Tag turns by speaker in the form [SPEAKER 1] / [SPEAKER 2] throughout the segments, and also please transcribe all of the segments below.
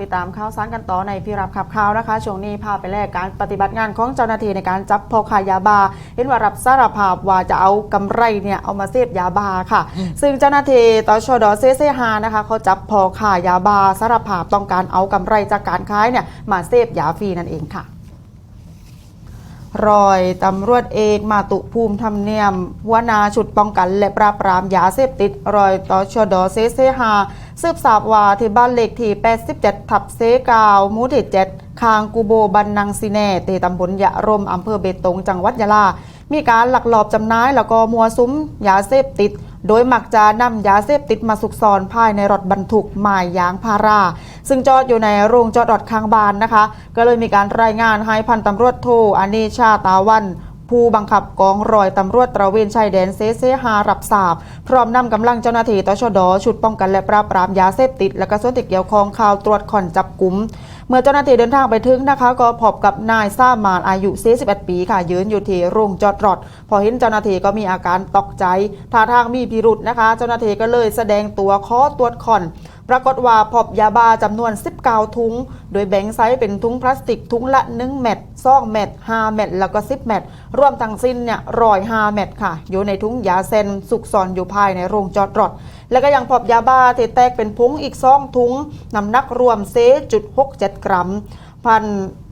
[SPEAKER 1] ติดตามข่าวสารกันต่อในพิรับขับข่าวนะคะ ช่วงนี้พาไปแลกการปฏิบัติงานของเจ้าหน้าที่ในการจับพอขายยาบา เห็นว่ารับสารภาพว่าจะเอากำไรเนี่ยเอามาเสพยาบาค่ะ ซึ่งเจ้าหน้าที่ตชดเซเซฮานะคะเขาจับพอขายยาบาสารภาพต้องการเอากำไรจากการขายเนี่ยมาเสพยาฟรีนั่นเองค่ะ รอยตำรวจเอกมาตุภูมิธรรมเนียมหัวหนาชุดป้องกันและปราบปรามยาเสพติด รอยตอชดเซเซฮาสืบทราบว่าที่บ้านเลขที่ 87 ทับเซกาวมูที่7คางกูโบบันนังซีแน่เตตำบลยะรมอำเภอเบตงจังหวัดยะลา มีการหลักลอบจำหน่ายแล้วก็มัวซุ้มยาเสพติด โดยมักจะนำยาเสพติดมาสุกซ่อนภายในรถบรรทุกหมายยางพารา ซึ่งจอดอยู่ในโรงจอดรถข้างบ้านนะคะ ก็เลยมีการรายงานให้พันตำรวจโทอานีชาตาวันผู้บังคับกองรอยตำรวจตระเวนชายแดนเซเซฮารับทราบ พร้อมนำกำลังเจ้าหน้าที่ตชดชุดป้องกันและปราบปรามยาเสพติด และก็ส่วนที่เกี่ยวข้องข่าวตรวจขอนจับกลุ่มเมื่อเจ้าหน้าที่เดินทางไปถึงนะคะ ก็พบกับนายซ่ามานอายุ 41 ปีค่ะ ยืนอยู่ที่โรงจอดรถพอเห็นเจ้าหน้าที่ก็มีอาการตกใจท่าทางมีพิรุษนะคะ เจ้าหน้าที่ก็เลยแสดงตัวขอตรวจขอน ปรากฏว่าพบยาบ้าจำนวน 19 ถุง โดยแบ่งไซส์เป็นถุงพลาสติกถุงละ 1 เม็ด2เม็ด5เม็ดแล้วก็ 10 เม็ดรวมทั้งสิ้นเนี่ยร้อย5เม็ดค่ะ อยู่ในถุงยาเซนสุกซ่อนอยู่ภายในโรงจอดรถแล้วก็ยังพบยาบ้าที่แตกเป็นพุงอีกซองถุงน้ำหนักรวมเซจุด67กรัม พัน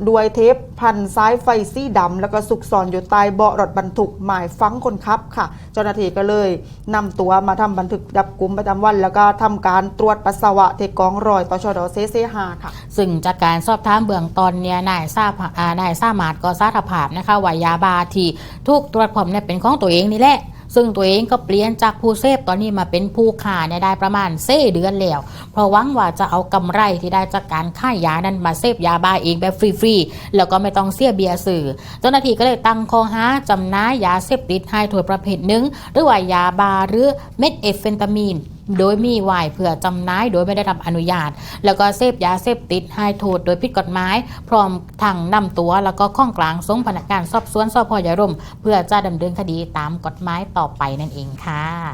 [SPEAKER 1] ด้วยเทปพันซ้ายไฟสีดำแล้วก็สุกซ่อนอยู่ใต้เบาะรถบรรทุกหมายฟังคนขับค่ะ เจ้าหน้าที่ก็เลยนำตัวมาทำบันทึกจับกลุ่มประจำวัน แล้วก็ทำการตรวจปัสสาวะเทกองรอยต่อชดเซเซฮาค่ะ
[SPEAKER 2] ซึ่งจากการสอบถามเบื้องต้นเนี่ยนายทราบอ่านายทราบมาดก็สารภาพนะคะว่ายาบาที่ถูกตรวจพบเนี่ยเป็นของตัวเองนี่แหละ ซึ่งตัวเองก็เปลี่ยนจากผู้เสพตอนนี้มาเป็นผู้ขาเนี่ยได้ประมาณเซ่เดือนแล้ว เพราะหวังว่าจะเอากำไรที่ได้จากการขายยานั้นมาเสพยาบ้าเองแบบฟรีๆ แล้วก็ไม่ต้องเสียเบียร์สื่อ เจ้าหน้าที่ก็เลยตั้งข้อหาจำหน่ายยาเสพติดให้ถวยประเภทหนึ่งหรือว่ายาบาหรือเม็ดเอฟเฟนตามีน โดยมีไว้เพื่อจำหน่ายโดยไม่ได้รับอนุญาต แล้วก็เสพยาเสพติดให้โทษโดยผิดกฎหมาย พร้อมทางนำตัวแล้วก็ข้องกลางส่งพนักงานสอบสวนสพยารมเพื่อจะดำเนินคดีตามกฎหมายต่อไปนั่นเองค่ะ